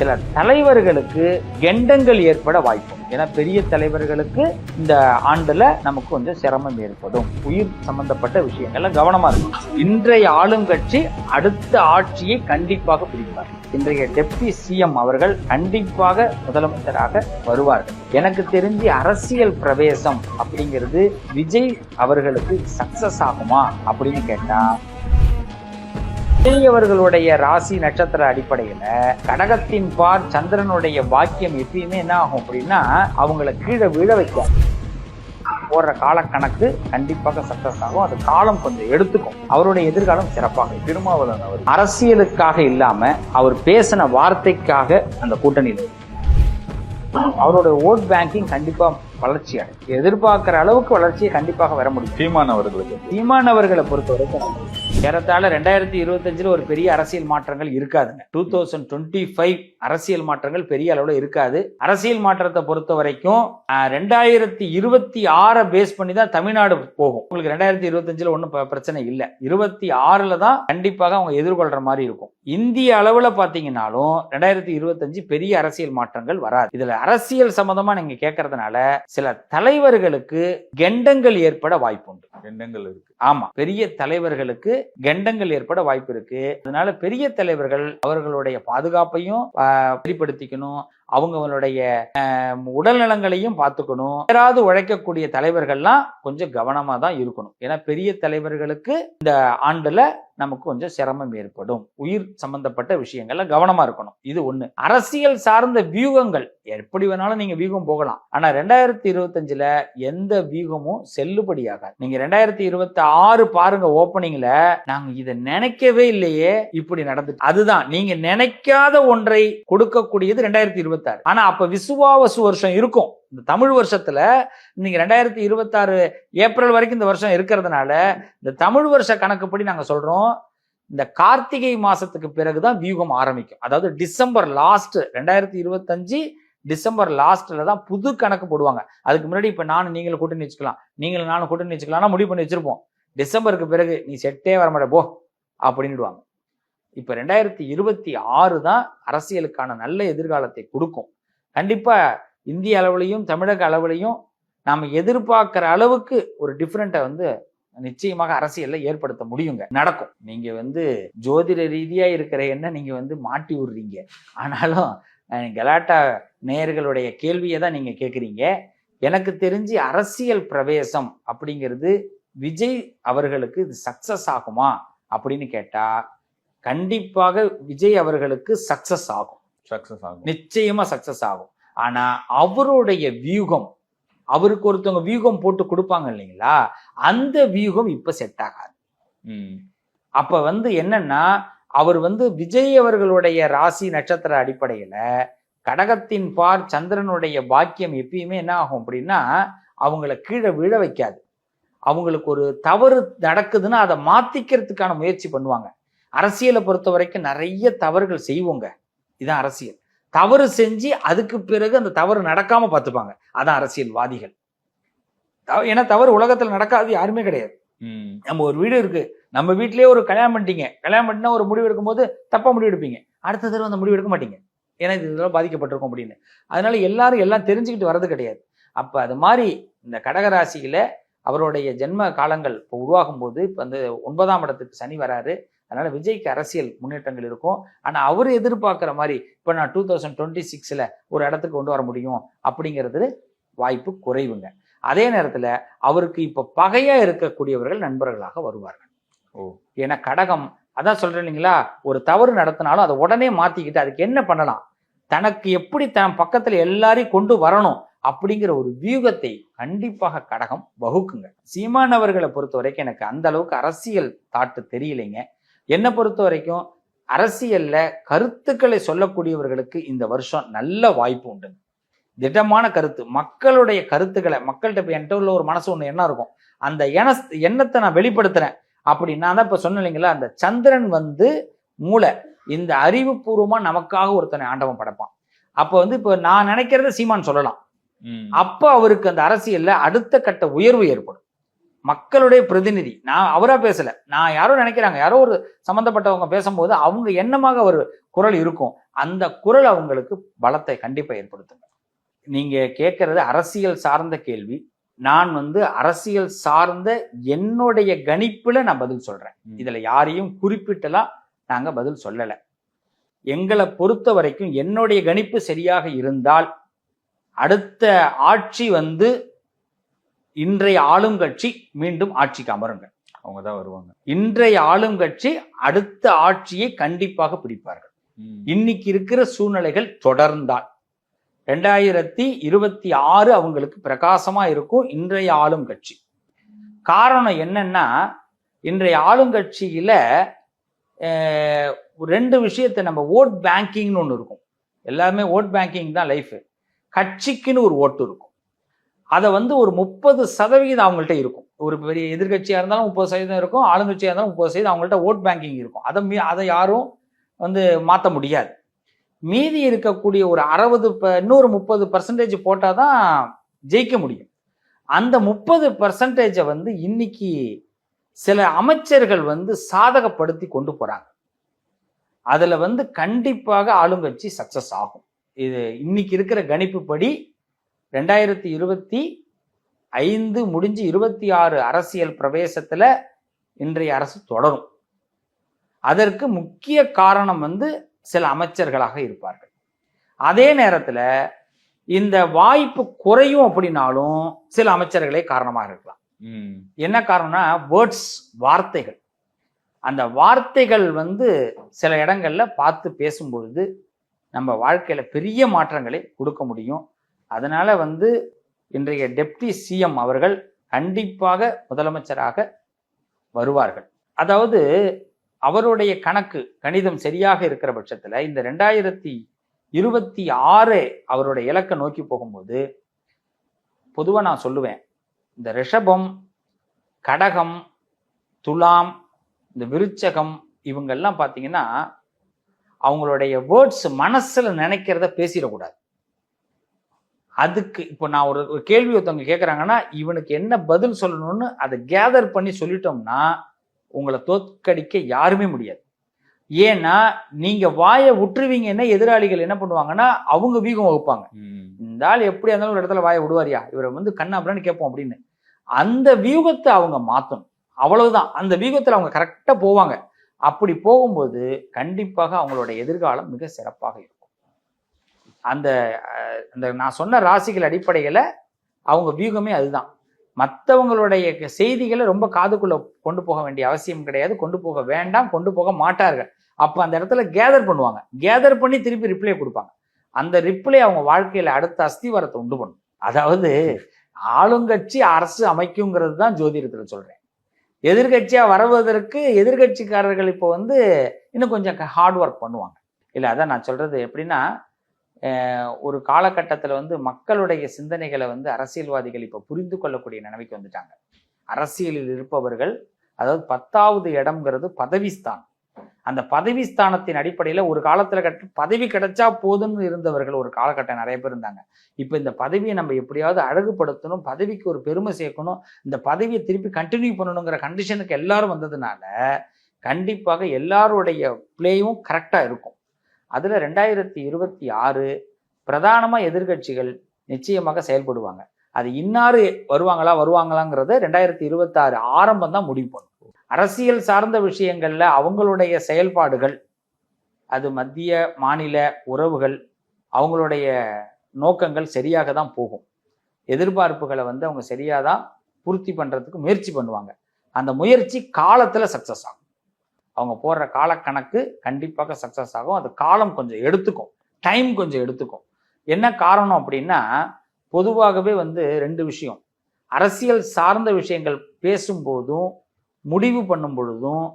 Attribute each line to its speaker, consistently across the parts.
Speaker 1: சில தலைவர்களுக்கு கெண்டங்கள் ஏற்பட வாய்ப்பு ஏன்னா பெரிய தலைவர்களுக்கு இந்த ஆண்டுல நமக்கு கொஞ்சம் சிரமம் ஏற்படும். உயிர் சம்பந்தப்பட்ட விஷயங்கள்ல கவனமா இருக்கும் இன்றைய ஆளுங்கட்சி அடுத்த ஆட்சியை கண்டிப்பாக பிடிப்பார். இன்றைய டெப்டி சிஎம் அவர்கள் கண்டிப்பாக முதலமைச்சராக வருவார்கள். எனக்கு தெரிஞ்சு அரசியல் பிரவேசம் அப்படிங்கிறது விஜய் அவர்களுக்கு சக்சஸ் ஆகுமா அப்படின்னு கேட்டா விஜய் அவர்களுடைய ராசி நட்சத்திர அடிப்படையில கடகத்தின் பார் சந்திரனுடைய வாக்கியம் எப்பயுமே என்ன ஆகும் அப்படின்னா அவங்கள கீழே விழ வைக்காது போடுற காலக்கணக்கு கண்டிப்பாக சக்சஸ் ஆகும். அது காலம் கொஞ்சம் எடுத்துக்கும். அவருடைய எதிர்காலம் சிறப்பாக.
Speaker 2: திருமாவளவன் அவர்
Speaker 1: அரசியலுக்காக இல்லாம அவர் பேசின வார்த்தைக்காக அந்த கூட்டணியில். அவரோட ஓட் பேங்கிங் கண்டிப்பா வளர்ச்சி அடையும். எதிர்பார்க்கிற அளவுக்கு வளர்ச்சியை கண்டிப்பாக வர முடியும்.
Speaker 2: சீமான் அவர்களுக்கு.
Speaker 1: சீமான் அவர்களை பொறுத்த வரைக்கும் ஏறத்தாழ ரெண்டாயிரத்தி இருபத்தஞ்சில் ஒரு பெரிய அரசியல் மாற்றங்கள் இருக்காதுங்க. டூ தௌசண்ட் டுவெண்ட்டி ஃபைவ் அரசியல் மாற்றங்கள் பெரிய அளவில் இருக்காது. அரசியல் மாற்றத்தை பொறுத்த வரைக்கும் ரெண்டாயிரத்தி இருபத்தி ஆறை பேஸ் பண்ணி தான் தமிழ்நாடு போகும். உங்களுக்கு ரெண்டாயிரத்தி இருபத்தஞ்சில் ஒன்றும் பிரச்சனை இல்லை. இருபத்தி ஆறில் தான் கண்டிப்பாக அவங்க எதிர்கொள்கிற மாதிரி இருக்கும். இந்திய அளவுல பாத்தீங்கன்னாலும் ரெண்டாயிரத்தி இருபத்தஞ்சு பெரிய அரசியல் மாற்றங்கள் வராது. இதுல அரசியல் சம்பந்தமா நீங்க கேட்கறதுனால சில தலைவர்களுக்கு கெண்டங்கள் ஏற்பட வாய்ப்புண்டு.
Speaker 2: எண்ணங்கள் இருக்கு.
Speaker 1: ஆமா பெரிய தலைவர்களுக்கு கெண்டங்கள் ஏற்பட வாய்ப்பு இருக்கு. அதனால பெரிய தலைவர்கள் அவர்களுடைய பாதுகாப்பையும் வெளிப்படுத்திக்கணும். அவங்களுடைய உடல் நலங்களையும் பார்த்துக்கணும் யாராவது உழைக்கக்கூடிய தலைவர்கள்லாம் கொஞ்சம் கவனமா தான் இருக்கணும். ஏன்னா பெரிய தலைவர்களுக்கு இந்த ஆண்டுல நமக்கு கொஞ்சம் சிரமம் ஏற்படும். உயிர் சம்பந்தப்பட்ட விஷயங்கள்ல கவனமா இருக்கணும். இது ஒண்ணு. அரசியல் சார்ந்த வியூகங்கள். எப்படி வேணாலும் நீங்க வியூகம் போகலாம். ஆனா ரெண்டாயிரத்தி இருபத்தஞ்சுல எந்த வியூகமும் செல்லுபடியாகாது. நீங்க ரெண்டாயிரத்தி இருபத்தி ஆறு பாருங்க ஓப்பனிங்ல நாங்க இதை நினைக்கவே இல்லையே இப்படி நடந்து அதுதான். நீங்க நினைக்காத ஒன்றை கொடுக்கக்கூடியது ரெண்டாயிரத்தி இருபத்தி ஆறு ஆனா அப்ப விசுவாவசு வருஷம் இருக்கும். இந்த தமிழ் வருஷத்துல நீங்க ரெண்டாயிரத்தி இருபத்தாறு ஏப்ரல் வரைக்கும் இந்த வருஷம் இருக்கிறதுனால இந்த தமிழ் வருஷ கணக்குப்படி நாங்க சொல்றோம். இந்த கார்த்திகை மாசத்துக்கு பிறகுதான் வியூகம் ஆரம்பிக்கும். அதாவது டிசம்பர் லாஸ்ட் ரெண்டாயிரத்தி இருபத்தஞ்சு டிசம்பர் லாஸ்ட்ல தான் புது கணக்கு போடுவாங்க. அதுக்கு முன்னாடி இப்ப நானும் நீங்களும் கூட்டணி வச்சுக்கலாம். நீங்களும் நானும் கூட்டணி வச்சுக்கலாம்னா முடிவு பண்ணி வச்சிருப்போம். டிசம்பருக்கு பிறகு நீ செட்டே வர மாட்டே போ அப்படின்னுடுவாங்க. இப்ப ரெண்டாயிரத்தி இருபத்தி ஆறு தான் அரசியலுக்கான நல்ல எதிர்காலத்தை கொடுக்கும். கண்டிப்பா இந்திய அளவுலையும் தமிழக அளவுலையும் நாம எதிர்பார்க்கிற அளவுக்கு ஒரு டிஃப்ரெண்ட்டை வந்து நிச்சயமாக அரசியல்ல ஏற்படுத்த முடியுங்க. நடக்கும். நீங்க வந்து ஜோதிட ரீதியா இருக்கிற என்ன நீங்க வந்து மாட்டி விடுறீங்க. ஆனாலும் கலாட்டா நேயர்களுடைய கேள்வியை தான் நீங்க கேட்குறீங்க எனக்கு தெரிஞ்சு அரசியல் பிரவேசம் அப்படிங்கிறது விஜய் அவர்களுக்கு இது சக்சஸ் ஆகுமா அப்படின்னு கேட்டா கண்டிப்பாக விஜய் அவர்களுக்கு சக்சஸ் ஆகும்.
Speaker 2: சக்சஸ் ஆகும்.
Speaker 1: நிச்சயமா சக்சஸ் ஆகும். ஆனா அவருடைய வியூகம் அவருக்கு ஒருத்தவங்க வியூகம் போட்டு கொடுப்பாங்க இல்லைங்களா? அந்த வியூகம் இப்ப செட் ஆகாது.
Speaker 2: ம்.
Speaker 1: அப்ப வந்து என்னன்னா அவர் வந்து விஜய் அவர்களுடைய ராசி நட்சத்திர அடிப்படையில கடகத்தின் பார் சந்திரனுடைய பாக்கியம் எப்பயுமே என்ன ஆகும் அப்படின்னா அவங்கள கீழே விழ வைக்காது. அவங்களுக்கு ஒரு தவறு நடக்குதுன்னா அதை மாத்திக்கிறதுக்கான முயற்சி பண்ணுவாங்க. அரசியலை பொறுத்த வரைக்கும் நிறைய தவறுகள் செய்வோங்க. இதான் அரசியல். தவறு செஞ்சு அதுக்கு பிறகு அந்த தவறு நடக்காம பார்த்துப்பாங்க. அதான் அரசியல்வாதிகள். ஏன்னா தவறு உலகத்துல நடக்காது யாருமே கிடையாது. நம்ம ஒரு வீடு இருக்கு. நம்ம வீட்லயே ஒரு கல்யாணம் பண்ணிட்டீங்க. கல்யாணம் பண்ணினா ஒரு முடிவு எடுக்கும்போது தப்பா முடிவு எடுப்பீங்க. அடுத்த தடவை அந்த முடிவு எடுக்க மாட்டீங்க. ஏன்னா இது இதெல்லாம் பாதிக்கப்பட்டிருக்கும் அப்படின்னு. அதனால எல்லாரும் எல்லாம் தெரிஞ்சுக்கிட்டு வர்றது கிடையாது. அப்ப அது மாதிரி இந்த கடகராசியில அவருடைய ஜென்ம காலங்கள் இப்போ உருவாகும் போது இப்போ அந்த ஒன்பதாம் இடத்துக்கு சனி வராரு. அதனால விஜய்க்கு அரசியல் முன்னேற்றங்கள் இருக்கும். ஆனா அவர் எதிர்பார்க்குற மாதிரி இப்போ நான் டூ தௌசண்ட் டுவெண்ட்டி சிக்ஸ்ல ஒரு இடத்துக்கு கொண்டு வர முடியும் அப்படிங்கிறது வாய்ப்பு குறைவுங்க. அதே நேரத்துல அவருக்கு இப்ப பகையா இருக்கக்கூடியவர்கள் நண்பர்களாக வருவார்கள்.
Speaker 2: ஓ.
Speaker 1: ஏன்னா கடகம் அதான் சொல்றேன் இல்லைங்களா? ஒரு தவறு நடத்தினாலும் அதை உடனே மாத்திக்கிட்டு அதுக்கு என்ன பண்ணலாம்? தனக்கு எப்படி தன் பக்கத்துல எல்லாரையும் கொண்டு வரணும் அப்படிங்கிற ஒரு வியூகத்தை கண்டிப்பாக கடகம் வகுக்குங்க. சீமான் அவர்களை பொறுத்த வரைக்கும் எனக்கு அந்த அளவுக்கு அரசியல் தாட்டு தெரியலைங்க. என்னை பொறுத்த வரைக்கும் அரசியல்ல கருத்துக்களை சொல்லக்கூடியவர்களுக்கு இந்த வருஷம் நல்ல வாய்ப்பு உண்டுங்க திடமான கருத்து. மக்களுடைய கருத்துக்களை மக்கள்கிட்ட இப்போ என்கிட்ட உள்ள ஒரு மனசு ஒன்று எண்ணம் இருக்கும்? அந்த எண்ண எண்ணத்தை நான் வெளிப்படுத்துறேன். அப்படி நான் தான் இப்போ சொன்னேன் இல்லைங்களா? அந்த சந்திரன் வந்து மூளை. இந்த அறிவுபூர்வமா நமக்காக ஒருத்தனை ஆண்டவன் படைப்பான். அப்போ வந்து இப்போ நான் நினைக்கிறத சீமான் சொல்லலாம். அப்போ அவருக்கு அந்த அரசியல்ல அடுத்த கட்ட உயர்வு ஏற்படும். மக்களுடைய பிரதிநிதி. நான் அவரா பேசல. நான் யாரோ நினைக்கிறாங்க. யாரோ ஒரு சம்பந்தப்பட்டவங்க பேசும்போது அவங்க எண்ணமாக ஒரு குரல் இருக்கும். அந்த குரல் அவங்களுக்கு பலத்தை கண்டிப்பா ஏற்படுத்துங்க. நீங்க கேட்கறது அரசியல் சார்ந்த கேள்வி. நான் வந்து அரசியல் சார்ந்த என்னுடைய கணிப்புல நான் பதில் சொல்றேன்.
Speaker 2: ம்.
Speaker 1: இதுல யாரையும் குறிப்பிட்டெல்லாம் நாங்க பதில் சொல்லல. எங்களை பொறுத்த வரைக்கும் என்னுடைய கணிப்பு சரியாக இருந்தால் அடுத்த ஆட்சி வந்து இன்றைய ஆளும் கட்சி மீண்டும் ஆட்சிக்கு அமருங்க
Speaker 2: அவங்க தான் வருவாங்க.
Speaker 1: இன்றைய ஆளும் கட்சி அடுத்த ஆட்சியை கண்டிப்பாக பிடிப்பார்கள். இன்னைக்கு இருக்கிற சூழ்நிலைகள் தொடர்ந்தால் ரெண்டாயிரத்தி இருபத்தி ஆறு அவங்களுக்கு பிரகாசமா இருக்கும் இன்றைய ஆளும் கட்சி. காரணம் என்னன்னா இன்றைய ஆளுங்கட்சியில ரெண்டு விஷயத்தை நம்ம ஓட் பேங்கிங்னு ஒன்று இருக்கும். எல்லாமே ஓட் பேங்கிங் தான் லைஃப். கட்சிக்குன்னு ஒரு ஓட்டு இருக்கும். அதை வந்து ஒரு முப்பது சதவிகிதம் அவங்கள்ட்ட இருக்கும். ஒரு பெரிய எதிர்கட்சியாக இருந்தாலும் முப்பது சதவீதம் இருக்கும் ஆளுங்கட்சியாக இருந்தாலும் முப்பது சதவீதம் அவங்கள்ட்ட ஓட் பேங்கிங் இருக்கும். அதை மீ அதை யாரும் வந்து மாற்ற முடியாது. மீதி இருக்கக்கூடிய ஒரு அறுபது இன்னொரு முப்பது பர்சன்டேஜ் போட்டால் தான் ஜெயிக்க முடியும். அந்த முப்பது பர்சன்டேஜை வந்து இன்னைக்கு சில அமைச்சர்கள் வந்து சாதகப்படுத்தி கொண்டு போகிறாங்க அதில் வந்து கண்டிப்பாக ஆளுங்கட்சி சக்ஸஸ் ஆகும். இது இன்னைக்கு இருக்கிற கணிப்புப்படி ரெண்டாயிரத்தி இருபத்தி ஐந்து முடிஞ்சு இருபத்தி ஆறு அரசியல் பிரவேசத்துல இன்றைய அரசு தொடரும். அதற்கு முக்கிய காரணம் வந்து சில அமைச்சர்களாக இருப்பார்கள். அதே நேரத்துல இந்த வாய்ப்பு குறையும் அப்படின்னாலும் சில அமைச்சர்களே காரணமாக இருக்கலாம். என்ன காரணம்னா வேர்ட்ஸ் வார்த்தைகள். அந்த வார்த்தைகள் வந்து சில இடங்கள்ல பார்த்து பேசும்பொழுது நம்ம வாழ்க்கையில பெரிய மாற்றங்களை கொடுக்க முடியும். அதனால வந்து இன்றைய டெப்டி சிஎம் அவர்கள் கண்டிப்பாக முதலமைச்சராக வருவார்கள். அதாவது அவருடைய கணக்கு கணிதம் சரியாக இருக்கிற பட்சத்தில் இந்த ரெண்டாயிரத்தி இருபத்தி ஆறு அவருடைய இலக்கை நோக்கி போகும்போது பொதுவாக நான் சொல்லுவேன் இந்த ரிஷபம் கடகம் துலாம் இந்த விருச்சகம் இவங்கெல்லாம் பார்த்தீங்கன்னா அவங்களுடைய வேர்ட்ஸ் மனசில் நினைக்கிறத பேசிடக்கூடாது. அதுக்கு இப்போ நான் ஒரு ஒரு கேள்வி ஒருத்தவங்க கேட்குறாங்கன்னா இவனுக்கு என்ன பதில் சொல்லணும்னு அதை கேதர் பண்ணி சொல்லிட்டோம்னா உங்களை தோற்கடிக்க யாருமே முடியாது. ஏன்னா நீங்க வாயை விட்டுருவீங்கன்னா எதிராளிகள் என்ன பண்ணுவாங்கன்னா அவங்க வீகம் வகுப்பாங்க. இந்த ஆள் எப்படியா இருந்தாலும் ஒரு இடத்துல வாயை விடுவாரியா? இவரை வந்து கண்ணா அப்படின்னு கேட்போம் அப்படின்னு. அந்த வியூகத்தை அவங்க மாத்தணும். அவ்வளவுதான். அந்த வியூகத்துல அவங்க கரெக்டா போவாங்க. அப்படி போகும்போது கண்டிப்பாக அவங்களோட எதிர்காலம் மிக சிறப்பாக இருக்கும். அந்த அந்த நான் சொன்ன ராசிகள் அடிப்படையில் அவங்க வியூகமே அதுதான். மற்றவங்களுடைய செய்திகளை ரொம்ப காதுக்குள்ளே கொண்டு போக வேண்டிய அவசியம் கிடையாது. கொண்டு போக வேண்டாம் கொண்டு போக மாட்டார்கள். அப்போ அந்த இடத்துல கேதர் பண்ணுவாங்க. கேதர் பண்ணி திருப்பி ரிப்ளை கொடுப்பாங்க. அந்த ரிப்ளை அவங்க வாழ்க்கையில அடுத்த அஸ்திவாரத்தை உண்டு பண்ணும். அதாவது ஆளுங்கட்சி அரசு அமைக்குங்கிறது தான் ஜோதிடத்தில் சொல்றேன். எதிர்கட்சியாக வருவதற்கு எதிர்கட்சிக்காரர்கள் இப்போ வந்து இன்னும் கொஞ்சம் ஹார்ட் ஒர்க் பண்ணுவாங்க. இல்லை அதான் நான் சொல்றது எப்படின்னா ஒரு காலகட்டத்தில் வந்து மக்களுடைய சிந்தனைகளை வந்து அரசியல்வாதிகள் இப்போ புரிந்து கொள்ளக்கூடிய நிலைமைக்கு வந்துட்டாங்க. அரசியலில் இருப்பவர்கள் அதாவது பத்தாவது இடம்ங்கிறது பதவிஸ்தான் அந்த பதவி ஸ்தானத்தின் அடிப்படையில் ஒரு காலத்தில் கட்ட பதவி கிடைச்சா போதும்னு இருந்தவர்கள் ஒரு காலகட்டம் நிறைய பேர் இருந்தாங்க. இப்போ இந்த பதவியை நம்ம எப்படியாவது அழகுபடுத்தணும் பதவிக்கு ஒரு பெருமை சேர்க்கணும் இந்த பதவியை திருப்பி கண்டினியூ பண்ணணுங்கிற கண்டிஷனுக்கு எல்லாரும் வந்ததுனால கண்டிப்பாக எல்லாருடைய பிளேயும் கரெக்டாக இருக்கும். அதில் ரெண்டாயிரத்தி இருபத்தி ஆறு பிரதானமாக எதிர்க்கட்சிகள் நிச்சயமாக செயல்படுவாங்க. அது இன்னாரு வருவாங்களா வருவாங்களாங்கிறது ரெண்டாயிரத்தி இருபத்தாறு ஆரம்பம் தான் முடிவு பண்ணும். அரசியல் சார்ந்த விஷயங்களில் அவங்களுடைய செயல்பாடுகள் அது மத்திய மாநில உறவுகள் அவங்களுடைய நோக்கங்கள் சரியாக தான் போகும். எதிர்பார்ப்புகளை வந்து அவங்க சரியாக தான் பூர்த்தி பண்ணுறதுக்கு முயற்சி பண்ணுவாங்க. அந்த முயற்சி காலத்தில் சக்ஸஸ் ஆகும். அவங்க போடுற காலக்கணக்கு கண்டிப்பாக சக்ஸஸ் ஆகும். அது காலம் கொஞ்சம் எடுத்துக்கும். டைம் கொஞ்சம் எடுத்துக்கும். என்ன காரணம் அப்படின்னா பொதுவாகவே வந்து ரெண்டு விஷயம். அரசியல் சார்ந்த விஷயங்கள் பேசும்போதும் முடிவு பண்ணும் பொழுதும்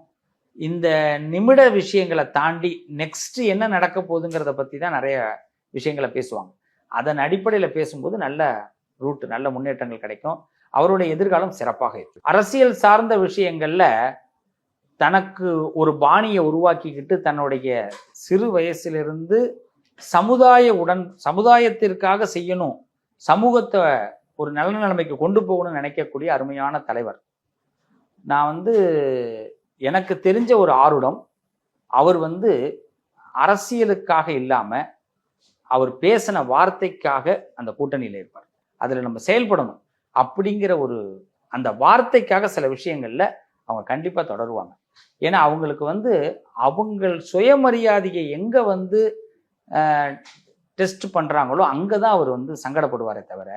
Speaker 1: இந்த நிமிட விஷயங்களை தாண்டி நெக்ஸ்ட் என்ன நடக்க போகுதுங்கிறத பற்றி தான் நிறைய விஷயங்களை பேசுவாங்க. அதன் அடிப்படையில் பேசும்போது நல்ல ரூட் நல்ல முன்னேற்றங்கள் கிடைக்கும். அவருடைய எதிர்காலம் சிறப்பாக இருக்கும். அரசியல் சார்ந்த விஷயங்கள்ல தனக்கு ஒரு பாணியை உருவாக்கிக்கிட்டு தன்னுடைய சிறு வயசிலிருந்து சமுதாய உடன் சமுதாயத்திற்காக செய்யணும் சமூகத்தை ஒரு நல்ல நிலைமைக்கு கொண்டு போகணும்னு நினைக்கக்கூடிய அருமையான தலைவர். நான் வந்து எனக்கு தெரிஞ்ச ஒரு ஆருடம் அவர் வந்து அரசியலுக்காக இல்லாமல் அவர் பேசின வார்த்தைக்காக அந்த கூட்டணியில் இருப்பார். அதில் நம்ம செயல்படணும் அப்படிங்கிற ஒரு அந்த வார்த்தைக்காக சில விஷயங்களில் அவங்க கண்டிப்பாக தொடருவாங்க. ஏன்னா அவங்களுக்கு வந்து அவங்கள் சுயமரியாதையை எங்க வந்து டெஸ்ட் பண்றாங்களோ அங்கதான் அவர் வந்து சங்கடப்படுவாரே தவிர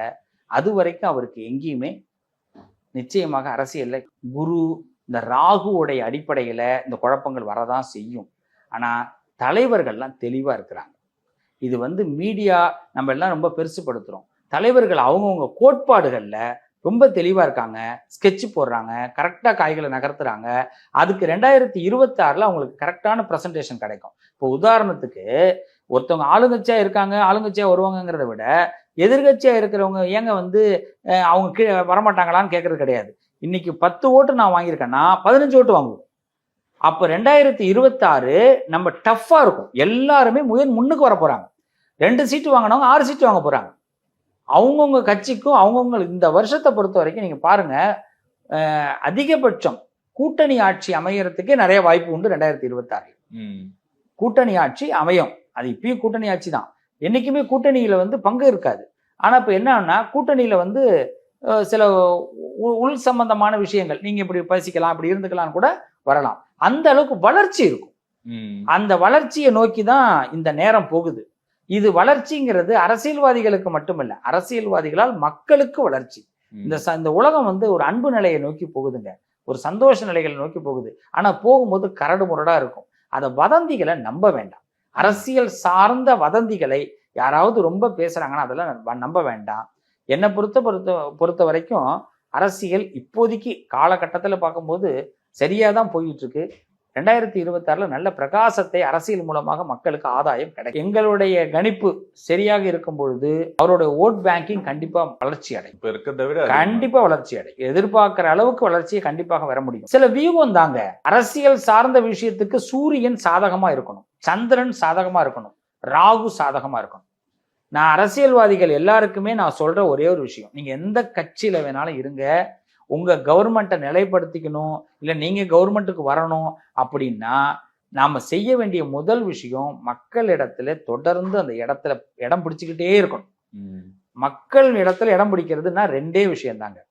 Speaker 1: அது வரைக்கும் அவருக்கு எங்கேயுமே நிச்சயமாக அரசியலில் குரு இந்த ராகுவோடைய அடிப்படையில இந்த குழப்பங்கள் வரதான் செய்யும். ஆனா தலைவர்கள்லாம் தெளிவா இருக்கிறாங்க. இது வந்து மீடியா நம்ம எல்லாம் ரொம்ப பெருசுப்படுத்துகிறோம் தலைவர்கள் அவங்கவுங்க கோட்பாடுகள்ல ரொம்ப தெளிவாக இருக்காங்க. ஸ்கெட்ச் போடுறாங்க. கரெக்டாக காய்களை நகர்த்துறாங்க. அதுக்கு ரெண்டாயிரத்தி இருபத்தி ஆறில் அவங்களுக்கு கரெக்டான ப்ரெசன்டேஷன் கிடைக்கும். இப்போ உதாரணத்துக்கு ஒருத்தவங்க ஆளுங்கட்சியாக இருக்காங்க ஆளுங்கட்சியாக வருவாங்கங்கிறத விட எதிர்கட்சியாக இருக்கிறவங்க ஏங்க வந்து அவங்க கீழே வரமாட்டாங்களான்னு கேட்கறது கிடையாது. இன்னைக்கு பத்து ஓட்டு நான் வாங்கியிருக்கேன்னா பதினஞ்சு ஓட்டு வாங்குவோம். அப்போ ரெண்டாயிரத்தி இருபத்தாறு நம்ம டஃப்பாக இருக்கும். எல்லாருமே முயன் முன்னுக்கு வர போகிறாங்க ரெண்டு சீட்டு வாங்கினவங்க ஆறு சீட்டு வாங்க போகிறாங்க அவங்கவுங்க கட்சிக்கும் அவங்கவுங்க இந்த வருஷத்தை பொறுத்த வரைக்கும் நீங்க பாருங்க அஹ், அதிகபட்சம் கூட்டணி ஆட்சி அமையறதுக்கே நிறைய வாய்ப்பு உண்டு ரெண்டாயிரத்தி இருபத்தாறு. கூட்டணி ஆட்சி அமையும். அது இப்பயும் கூட்டணி ஆட்சி தான். என்னைக்குமே கூட்டணியில வந்து பங்கு இருக்காது. ஆனா இப்ப என்னன்னா கூட்டணியில வந்து சில உள் சம்பந்தமான விஷயங்கள் நீங்க இப்படி பேசிக்கலாம் இப்படி இருந்துக்கலாம் கூட வரலாம். அந்த அளவுக்கு வளர்ச்சி இருக்கும். அந்த வளர்ச்சியை நோக்கி தான் இந்த நேரம் போகுது. இது வளர்ச்சிங்கிறது அரசியல்வாதிகளுக்கு மட்டுமல்ல அரசியல்வாதிகளால் மக்களுக்கு வளர்ச்சி. இந்த ச- இந்த உலகம் வந்து ஒரு அன்பு நிலையை நோக்கி போகுதுங்க. ஒரு சந்தோஷ நிலைகளை நோக்கி போகுது. ஆனா போகும்போது கரடு முரடா இருக்கும். அந்த வதந்திகளை நம்ப வேண்டாம். அரசியல் சார்ந்த வதந்திகளை யாராவது ரொம்ப பேசுறாங்கன்னா அதெல்லாம் நம்ப- வேண்டாம். என்னை பொறுத்த பொறுத்த பொறுத்த வரைக்கும் அரசியல் இப்போதைக்கு காலகட்டத்தில் பார்க்கும்போது சரியா தான் போயிட்டு இருக்கு. ரெண்டாயிரத்தி இருபத்தாறுல நல்ல பிரகாசத்தை அரசியல் மூலமாக மக்களுக்கு ஆதாயம் கிடைக்கும். எங்களுடைய கணிப்பு சரியாக இருக்கும் பொழுது அவருடைய ஓட் பேங்கிங் கண்டிப்பா வளர்ச்சி அடையும்.
Speaker 2: இப்ப இருக்கிறத விட அதிகமா.
Speaker 1: கண்டிப்பா வளர்ச்சி அடையும். எதிர்பார்க்கிற அளவுக்கு வளர்ச்சியை கண்டிப்பாக வர முடியும். சில வியூகம் தாங்க. அரசியல் சார்ந்த விஷயத்துக்கு சூரியன் சாதகமா இருக்கணும். சந்திரன் சாதகமா இருக்கணும். ராகு சாதகமா இருக்கணும். நான் அரசியல்வாதிகள் எல்லாருக்குமே நான் சொல்ற ஒரே ஒரு விஷயம். நீங்க எந்த கட்சியில வேணாலும் இருங்க. உங்க கவர்மெண்ட்டை நிலைப்படுத்திக்கணும் இல்ல நீங்க கவர்மெண்ட்டுக்கு வரணும் அப்படின்னா நாம செய்ய வேண்டிய முதல் விஷயம் மக்களிடத்துல தொடர்ந்து அந்த இடத்துல இடம் பிடிச்சுக்கிட்டே இருக்கணும். மக்கள் இடத்துல இடம் பிடிக்கிறதுனா ரெண்டே விஷயம் தாங்க.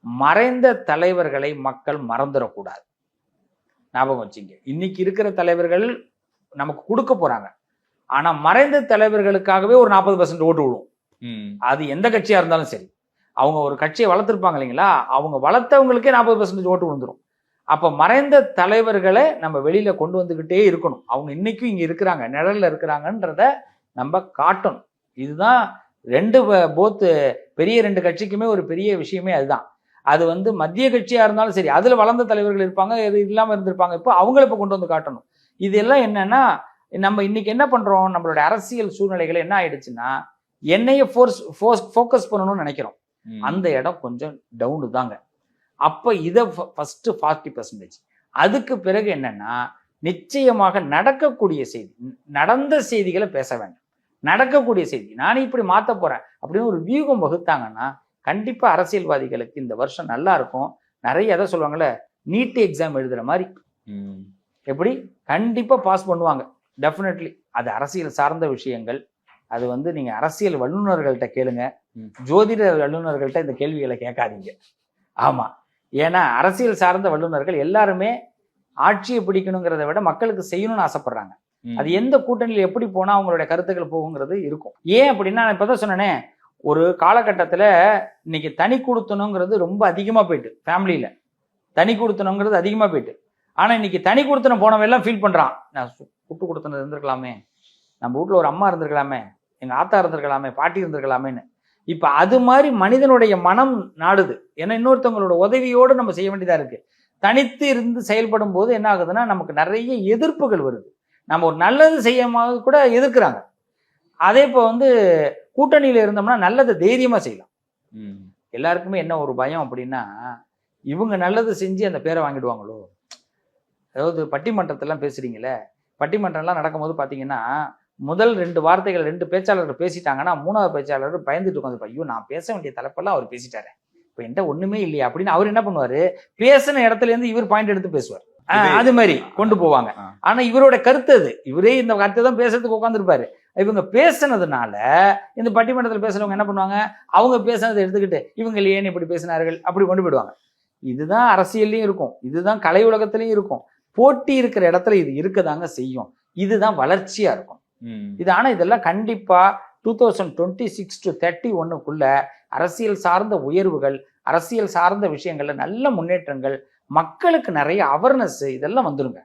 Speaker 1: மறைந்த தலைவர்களை மக்கள் மறந்துடக்கூடாது. ஞாபகம் வச்சுங்க. இன்னைக்கு இருக்கிற தலைவர்கள் நமக்கு கொடுக்க போறாங்க. ஆனா மறைந்த தலைவர்களுக்காகவே ஒரு நாற்பது பர்சன்ட் ஓட்டு விழுவும்
Speaker 2: ம்.
Speaker 1: அது எந்த கட்சியா இருந்தாலும் சரி. அவங்க ஒரு கட்சியை வளர்த்துருப்பாங்க இல்லைங்களா? அவங்க வளர்த்தவங்களுக்கே நாற்பது பர்சன்டேஜ் ஓட்டு விழுந்துடும் அப்போ மறைந்த தலைவர்களை நம்ம வெளியில் கொண்டு வந்துக்கிட்டே இருக்கணும். அவங்க இன்றைக்கும் இங்கே இருக்கிறாங்க நிழலில் இருக்கிறாங்கன்றத நம்ம காட்டணும். இதுதான் ரெண்டு போத்து பெரிய ரெண்டு கட்சிக்குமே ஒரு பெரிய விஷயமே அதுதான். அது வந்து மத்திய கட்சியாக இருந்தாலும் சரி அதில் வளர்ந்த தலைவர்கள் இருப்பாங்க இது இல்லாமல் இருந்திருப்பாங்க. இப்போ அவங்கள இப்போ கொண்டு வந்து காட்டணும். இதெல்லாம் என்னென்னா நம்ம இன்னைக்கு என்ன பண்ணுறோம் நம்மளுடைய அரசியல் சூழ்நிலைகள் என்ன ஆயிடுச்சுன்னா என்னையே ஃபோர்ஸ் ஃபோர்ஸ் ஃபோக்கஸ் பண்ணணும்னு நினைக்கிறோம். அந்த இடம் கொஞ்சம் டவுனு தாங்க. அப்போ இதை ஃபர்ஸ்ட் ஃபார்ட்டி பர்சன்டேஜ் அதுக்கு பிறகு என்னன்னா நிச்சயமாக நடக்கக்கூடிய செய்தி நடந்த செய்திகளை பேச வேண்டாம். நடக்கக்கூடிய செய்தி நானே இப்படி மாத்த போறேன் அப்படின்னு ஒரு வியூகம் வகுத்தாங்கன்னா கண்டிப்பா அரசியல்வாதிகளுக்கு இந்த வருஷம் நல்லா இருக்கும். நிறைய எதை சொல்லுவாங்கல்ல நீட் எக்ஸாம் எழுதுற மாதிரி. எப்படி? கண்டிப்பா பாஸ் பண்ணுவாங்க. டெஃபினெட்லி அது அரசியல் சார்ந்த விஷயங்கள். அது வந்து நீங்க அரசியல் வல்லுநர்கள்ட்ட கேளுங்க. ஜோதிட வல்லுநர்கள்ட்ட இந்த கேள்விகளை கேட்காதீங்க. ஆமா. ஏன்னா அரசியல் சார்ந்த வல்லுநர்கள் எல்லாருமே ஆட்சியை பிடிக்கணுங்கிறத விட மக்களுக்கு செய்யணும்னு ஆசைப்படுறாங்க. அது எந்த கூட்டணியில் எப்படி போனா அவங்களுடைய கருத்துக்கள் போகுங்கிறது இருக்கும். ஏன் அப்படின்னா நான் இப்பதான் சொன்னேனே ஒரு காலகட்டத்துல இன்னைக்கு தனி கொடுத்தணுங்கிறது ரொம்ப அதிகமா போயிட்டு ஃபேமிலியில. தனி கொடுத்தணுங்கிறது அதிகமா போயிட்டு. ஆனா இன்னைக்கு தனி கொடுத்தனம் போனவன் எல்லாம் ஃபீல் பண்றான். நான் கூட்டு கொடுத்தனம் இருந்திருக்கலாமே. நம்ம வீட்ல ஒரு அம்மா இருந்திருக்கலாமே. எங்க ஆத்தா இருந்திருக்கலாமே பாட்டி இருந்திருக்கலாமேன்னு. இப்ப அது மாதிரி மனிதனுடைய மனம் நாடுது. ஏன்னா இன்னொருத்தவங்களோட உதவியோடு நம்ம செய்ய வேண்டியதா இருக்கு. தனித்து இருந்து செயல்படும் போது என்ன ஆகுதுன்னா நமக்கு நிறைய எதிர்ப்புகள் வருது. நம்ம ஒரு நல்லது செய்யாம கூட எதிர்க்கிறாங்க. அதே இப்போ வந்து கூட்டணியில இருந்தோம்னா நல்லதை தைரியமா செய்யலாம். எல்லாருக்குமே என்ன ஒரு பயம் அப்படின்னா இவங்க நல்லது செஞ்சு அந்த பேரை வாங்கிடுவாங்களோ? அதாவது பட்டிமன்றத்தெல்லாம் பேசுறீங்களே பட்டிமன்றம்லாம் நடக்கும்போது பார்த்தீங்கன்னா முதல் ரெண்டு வார்த்தைகள் ரெண்டு பேச்சாளர்கள் பேசிட்டாங்கன்னா மூணாவது பேச்சாளர் பயந்துட்டு உட்காந்து ஐயோ நான் பேச வேண்டிய தலைப்பெல்லாம் அவர் பேசிட்டாரு. இப்போ என்கிட்ட ஒண்ணுமே இல்லையா அப்படின்னு அவர் என்ன பண்ணுவாரு? பேசின இடத்துல இருந்து இவர் பாயிண்ட் எடுத்து பேசுவார். அது மாதிரி கொண்டு போவாங்க. ஆனா இவரோட கருத்து அது. இவரே இந்த கருத்தை தான் பேசுறதுக்கு உட்காந்துருப்பாரு இவங்க பேசுனதுனால இந்த பட்டிமன்றத்தில் பேசுறவங்க என்ன பண்ணுவாங்க? அவங்க பேசுனதை எடுத்துக்கிட்டு இவங்க ஏன் இப்படி பேசினார்கள்? அப்படி கொண்டு போயிடுவாங்க. இதுதான் அரசியல்லையும் இருக்கும். இதுதான் கலை உலகத்திலையும் இருக்கும். போட்டி இருக்கிற இடத்துல இது இருக்கதாங்க செய்யும். இதுதான் வளர்ச்சியா இருக்கும். இது ஆனா இதெல்லாம் கண்டிப்பா two thousand twenty six to thirty ஒன்னுக்குள்ள அரசியல் சார்ந்த உயர்வுகள் அரசியல் சார்ந்த விஷயங்கள்ல நல்ல முன்னேற்றங்கள் மக்களுக்கு நிறைய அவர்னஸ் இதெல்லாம் வந்துருங்க.